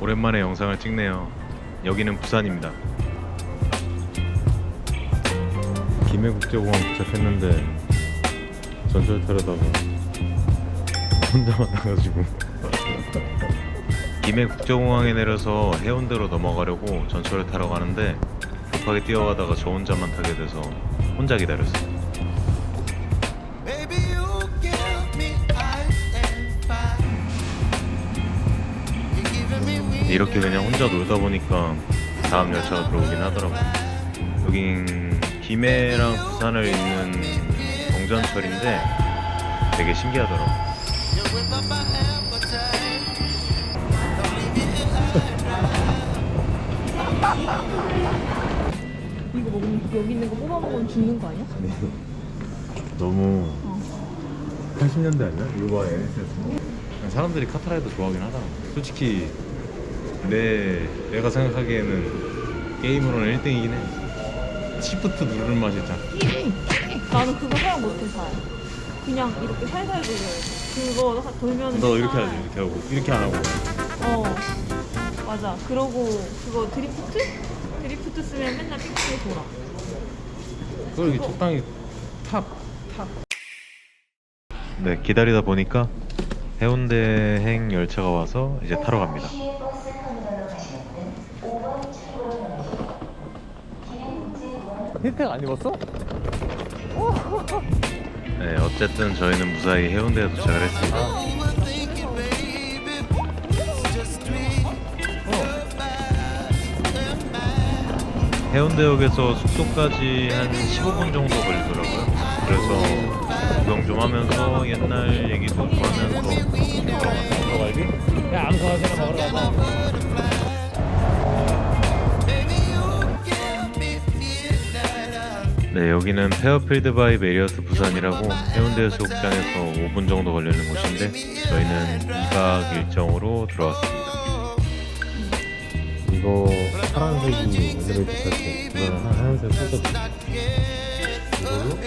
오랜만에 영상을 찍네요. 여기는 부산입니다. 김해국제공항 도착했는데 전철 타려다가 혼자 만 나가지고 김해국제공항에 내려서 해운대로 넘어가려고 전철을 타러 가는데 급하게 뛰어가다가 저 혼자만 타게 돼서 혼자 기다렸어요. 이렇게 그냥 혼자 놀다 보니까 다음 열차가 들어오긴 하더라고요. 여긴 김해랑 부산을 잇는 경전철인데 되게 here 이거 먹으면 여기 있는 거 뽑아 먹으면 죽는 거 아니야? 너무 80년대 아니야? 이거 봐 NSS 사람들이 카트라이더 좋아하긴 하다 솔직히 내 내가 생각하기에는 게임으로는 1등이긴 해 시프트 누르는 맛이 있잖아 나는 그거 사용 못해 잘. 그냥 이렇게 살살 돌려야지. 그거 하- 돌면 너 이렇게 하지 이렇게 하고 이렇게 안 하고 어 맞아. 그러고 그거 드리프트? 드리프트 쓰면 맨날 삑삑이 돌아. 그걸 이렇게 적당히 탑 탑. 네 기다리다 보니까 해운대행 열차가 와서 이제 타러 갑니다 혜택 안 입었어? 네 어쨌든 저희는 무사히 해운대에 도착을 했습니다 sweet. 해운대역에서 숙소까지 한 15분 정도 걸리더라고요. 그래서 구경 좀 하면서 옛날 얘기도 좀 하면서 돌아갔어요. 들어가야지. 야, 앙서하시나 먹으러 가자. 네, 여기는 페어필드 바이 메리어트 부산이라고 해운대 해수욕장에서 5분 정도 걸리는 곳인데 저희는 2박 일정으로 들어왔습니다. 이거 파란색이 엘리베이터 탈 때, 이거는 하얀색 소드. 이걸로?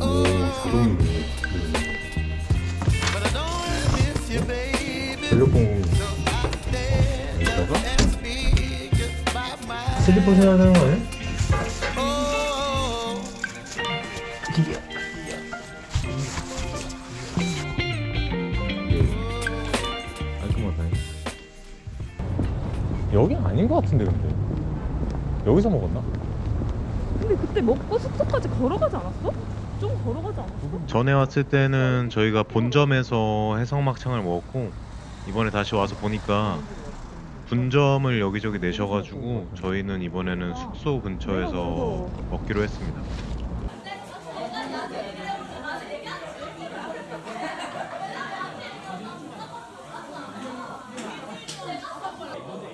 오, miss you, baby. 전력공 여기다가 슬리퍼 신어야 되는 거 아니야? oh. 깔끔하다. 여기 아닌 것 같은데 근데 여기서 먹었나? 근데 그때 먹고 숙소까지 걸어가지 않았어? 좀 걸어가지 않았어? 전에 왔을 때는 저희가 본점에서 해성막창을 먹었고 이번에 다시 와서 보니까 분점을 여기저기 내셔가지고 저희는 이번에는 숙소 근처에서 먹기로 했습니다.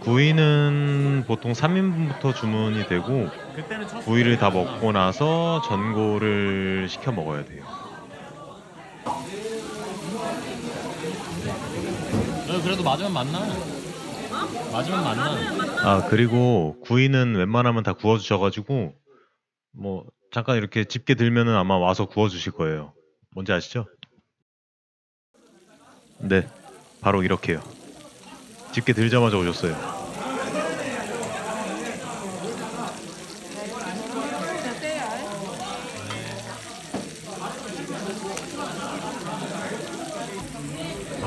구이는 보통 3인분부터 주문이 되고 구이를 다 먹고 나서 전골을 시켜 먹어야 돼요. 어, 그래도 맞으면 맞나? 맞으면 맞나? 아 그리고 구이는 웬만하면 다 구워주셔가지고 뭐 잠깐 이렇게 집게 들면은 아마 와서 구워주실 거예요. 뭔지 아시죠? 네, 바로 이렇게요. 집게 들자마자 오셨어요.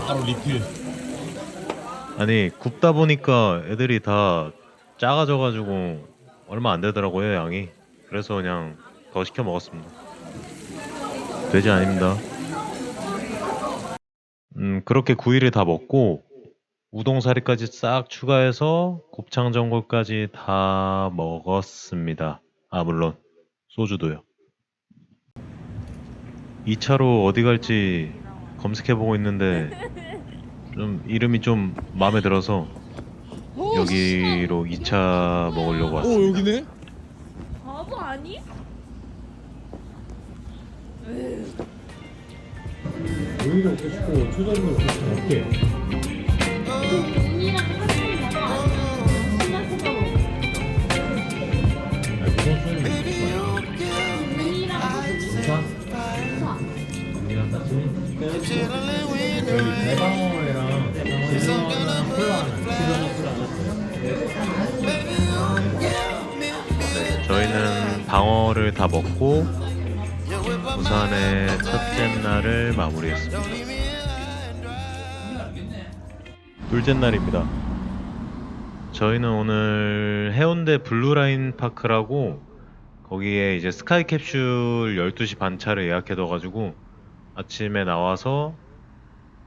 바로 리필. 아니 굽다 보니까 애들이 다 작아져가지고 얼마 안 되더라고요 양이. 그래서 그냥 더 시켜 먹었습니다. 돼지 아닙니다. 음 그렇게 구이를 다 먹고 우동사리까지 싹 추가해서 곱창 전골까지 다 먹었습니다. 아 물론 소주도요. 2차로 어디 갈지 검색해보고 있는데 좀 이름이 좀 마음에 들어서 여기로 2차 먹으려고 왔습니다. 여기네? 바보 아니? 여기가 먹고 싶고 초절임을 먹고 싶어 다 먹고 부산의 첫째 날을 마무리했습니다. 둘째 날입니다. 저희는 오늘 해운대 블루라인 파크라고 거기에 이제 스카이 캡슐 12시 반차를 예약해둬가지고 아침에 나와서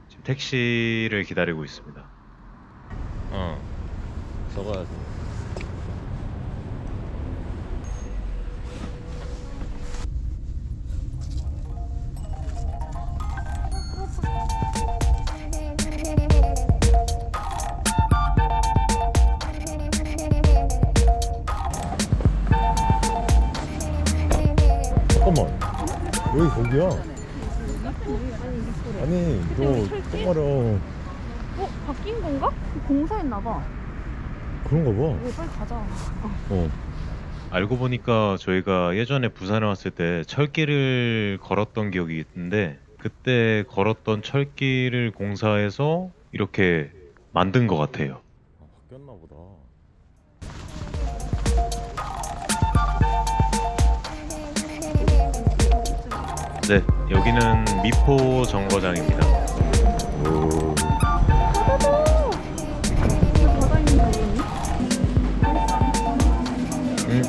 지금 택시를 기다리고 있습니다. 어 적어야지 잠깐만 여기 거기야 아니 너 똑바로 어? 바뀐 건가? 공사했나봐. 그런가 봐 우리 빨리 가자. 어. 알고 보니까 저희가 예전에 부산에 왔을 때 철길을 걸었던 기억이 있는데 그때 걸었던 철길을 공사해서 이렇게 만든 것 같아요. 네, 여기는 미포 정거장입니다. 아니니?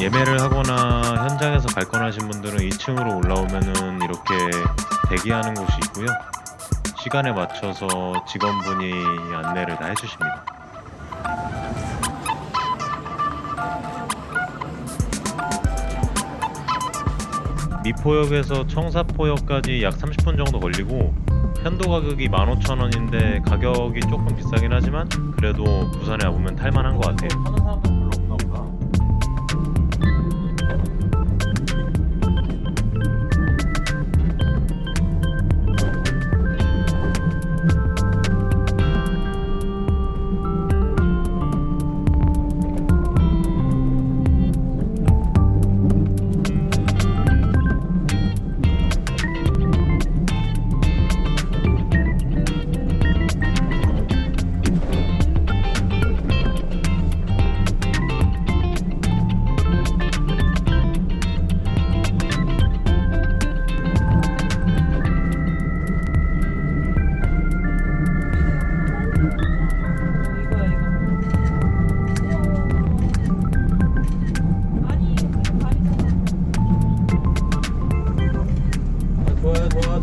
예매를 하거나 현장에서 발권하신 분들은 2층으로 올라오면은 이렇게 대기하는 곳이 있고요. 시간에 맞춰서 직원분이 안내를 다 해주십니다. 미포역에서 청사포역까지 약 30분 정도 걸리고 편도 가격이 15,000원인데 가격이 조금 비싸긴 하지만 그래도 부산에 와보면 탈만한 것 같아요.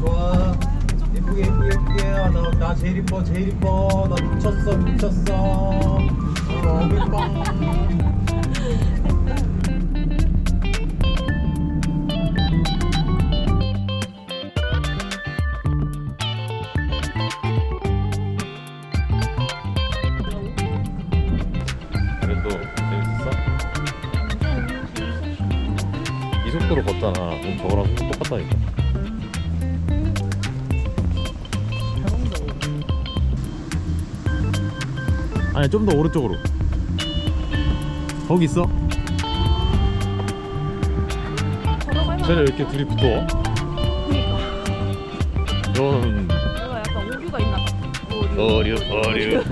좋아. 이쁘게 이쁘게 이쁘게. 아, 나, 나 제일 이뻐 제일 이뻐. 나 미쳤어 미쳤어. 아, 너무 이뻐. 그래도 재밌었어? 이 속도로 걷잖아. 그럼 저거랑 속도 똑같다니까. 아니 좀 더 오른쪽으로. 거기 있어. 쟤네 왜 이렇게 둘이 붙어? 그니까. 넌 내가 약간 오류가 있나 봐. 어류 어류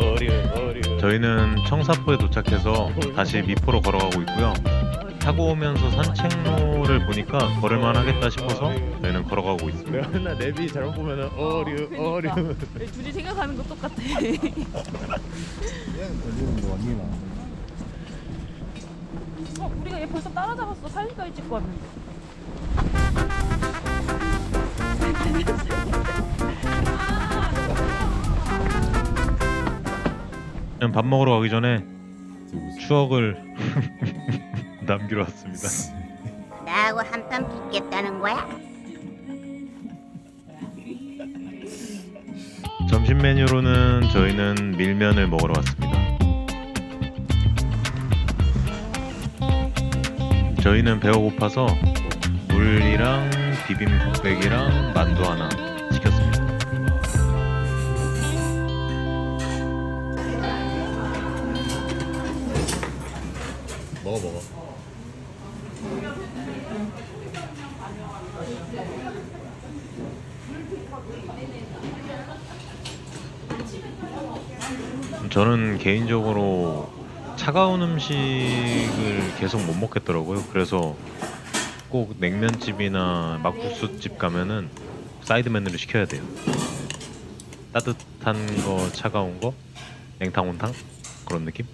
어류 어류. 저희는 청사포에 도착해서 다시 미포로 걸어가고 있고요. 타고 오면서 산책로를 보니까 걸을만 하겠다 싶어서 저희는 걸어가고 있습니다. 내가 맨날 내비 잘못 보면은 어류 어류. 그러니까. 둘이 생각하는 거 똑같아. 어, 우리가 얘 벌써 따라잡았어. 사진까지 찍고 왔는데. 그냥 밥 먹으러 가기 전에 추억을 남기러 왔습니다. 나하고 한판 붙겠다는 거야? 점심 메뉴로는 저희는 밀면을 먹으러 왔습니다. 저희는 배가 고파서 물이랑 비빔국백이랑 만두 하나 시켰습니다. 먹어 먹어. 저는 개인적으로 차가운 음식을 계속 못 먹겠더라고요. 그래서 꼭 냉면집이나 막국수집 가면은 사이드 메뉴를 시켜야 돼요. 따뜻한 거, 차가운 거, 냉탕, 온탕 그런 느낌?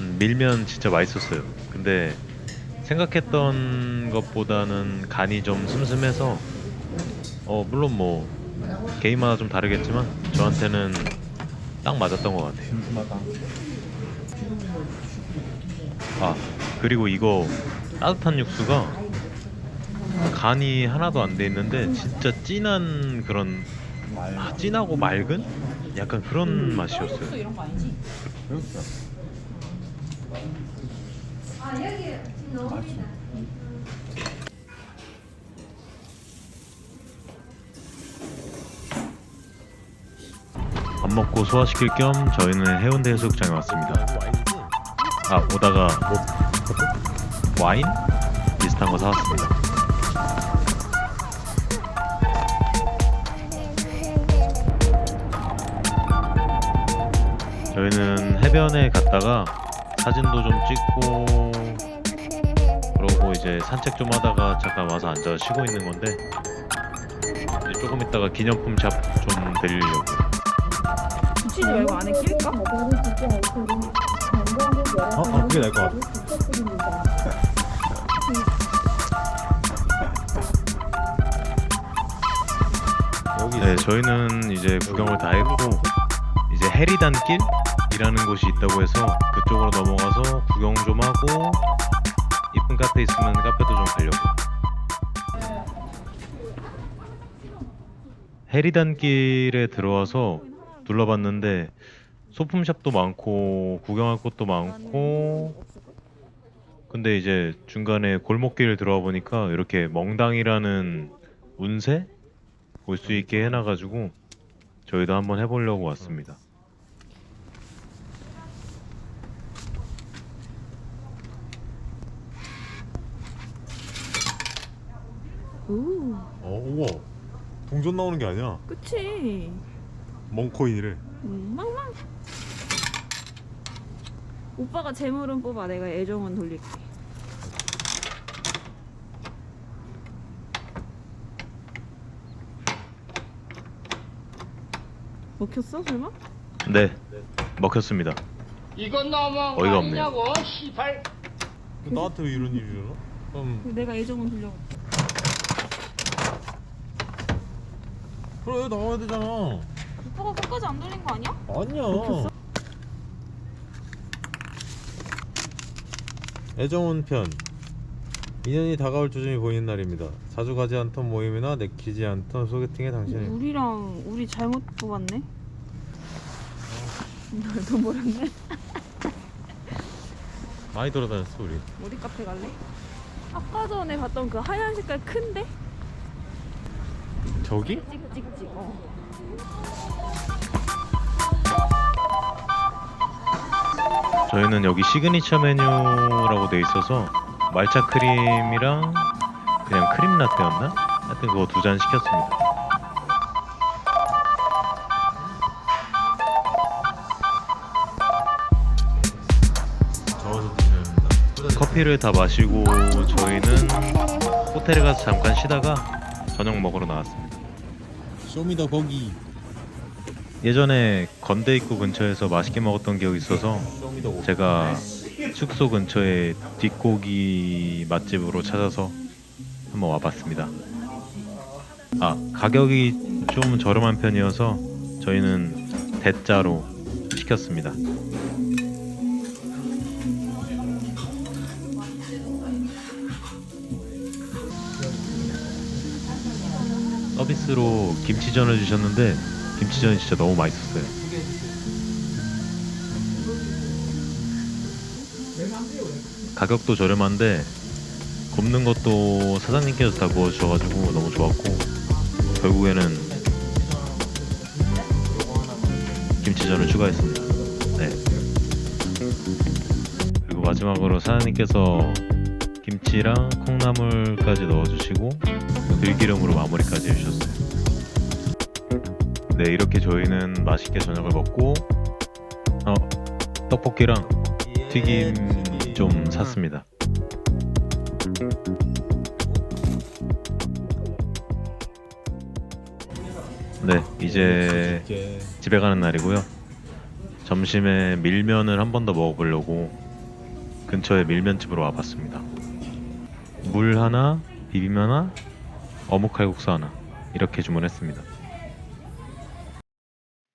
음, 밀면 진짜 맛있었어요. 근데 생각했던 것보다는 간이 좀 슴슴해서 어 물론 뭐 개인마다 좀 다르겠지만 저한테는 딱 맞았던 것 같아요. 아 그리고 이거 따뜻한 육수가 간이 하나도 안 돼 있는데 진짜 진한 그런 아, 진하고 맑은 약간 그런 맛이었어요. 이런 거 아니지? 먹고 소화시킬 겸 저희는 해운대 해수욕장에 왔습니다. 아 오다가 와인 비슷한 거 사왔습니다. 저희는 해변에 갔다가 사진도 좀 찍고 그러고 이제 산책 좀 하다가 잠깐 와서 앉아 쉬고 있는 건데 조금 있다가 기념품 샵 좀 들리려고. 붙이지 말고 안에 낄까? 어, 어 그게 나을 것 같아. 여기 네, 저희는 이제 구경을 다 했고 이제 해리단길이라는 곳이 있다고 해서 그쪽으로 넘어가서 구경 좀 하고 이쁜 카페 있으면 카페도 좀 가려고. 해리단길에 들어와서 둘러봤는데 소품샵도 많고 구경할 곳도 많고 근데 이제 중간에 골목길 들어와 보니까 이렇게 멍당이라는 운세 볼 수 있게 해놔가지고 저희도 한번 해보려고 왔습니다. 오, 어 우와 동전 나오는 게 아니야. 그치. 멍코인이래. 음, 망망. 오빠가 재물은 뽑아. 내가 애정은 돌릴게. 먹혔어 설마? 네, 먹혔습니다. 이건 너무한 거 어이가 없네요. 아니냐고 시발 나한테 왜 이런 일이 일어나? 그럼 내가 애정은 돌려. 그래 나와야 되잖아. 오빠가 끝까지 안 돌린 거 아니야? 아니야. 애정은 편. 인연이 다가올 조짐이 보이는 날입니다. 자주 가지 않던 모임이나 내키지 않던 소개팅에 당신을 우리랑 우리 잘못 뽑았네. 돈 벌었네. 많이 돌아다녔어 우리. 어디 카페 갈래? 아까 전에 봤던 그 하얀 색깔 큰데? 저기? 찍찍찍. 어. 저희는 여기 시그니처 메뉴라고 돼 있어서 말차 크림이랑 그냥 크림 라떼였나? 하여튼 그거 두 잔 시켰습니다. 커피를 다 마시고 저희는 호텔에 가서 잠깐 쉬다가 저녁 먹으러 나왔습니다. 쇼미더 거기. 예전에 건대 입구 근처에서 맛있게 먹었던 기억이 있어서 제가 숙소 근처에 뒷고기 맛집으로 찾아서 한번 와봤습니다. 아 가격이 좀 저렴한 편이어서 저희는 대짜로 시켰습니다. 서비스로 김치전을 주셨는데 김치전이 진짜 너무 맛있었어요. 가격도 저렴한데 굽는 것도 사장님께서 다 구워 주셔가지고 너무 좋았고 결국에는 김치전을 추가했습니다. 네. 그리고 마지막으로 사장님께서 김치랑 콩나물까지 넣어주시고 들기름으로 마무리까지 해주셨어요. 네 이렇게 저희는 맛있게 저녁을 먹고 어 떡볶이랑 튀김 좀 샀습니다. 네 이제 집에 가는 날이고요. 점심에 밀면을 한 번 더 먹어보려고 근처에 밀면집으로 와봤습니다. 물 하나, 비빔면 하나, 어묵 칼국수 하나 이렇게 주문했습니다.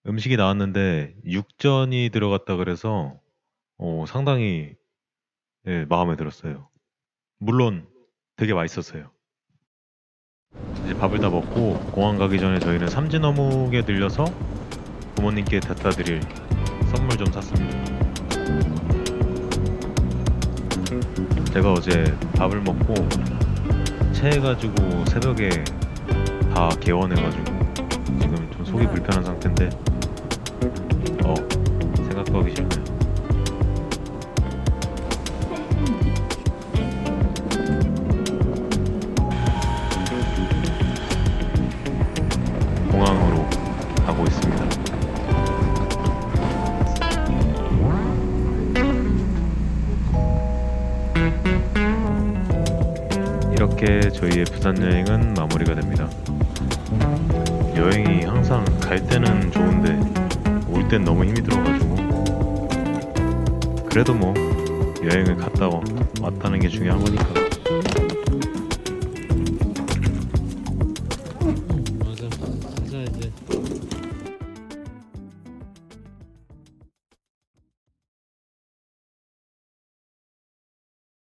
음식이 나왔는데 육전이 들어갔다 그래서 어, 상당히 예, 마음에 들었어요. 물론 되게 맛있었어요. 이제 밥을 다 먹고 공항 가기 전에 저희는 삼진 어묵에 들려서 부모님께 갖다 드릴 선물 좀 샀습니다. 제가 어제 밥을 먹고 체해가지고 새벽에 다 개원해가지고 지금 좀 속이 불편한 상태인데 어 생각도 하기 싫네요. 공항으로 가고 있습니다. 이렇게 저희의 부산 여행은 마무리가 됩니다. 여행이 항상 갈 때는 좋은데 올 땐 너무 힘이 들어가지고 그래도 뭐 여행을 갔다 와- 왔다는 게 중요한 거니까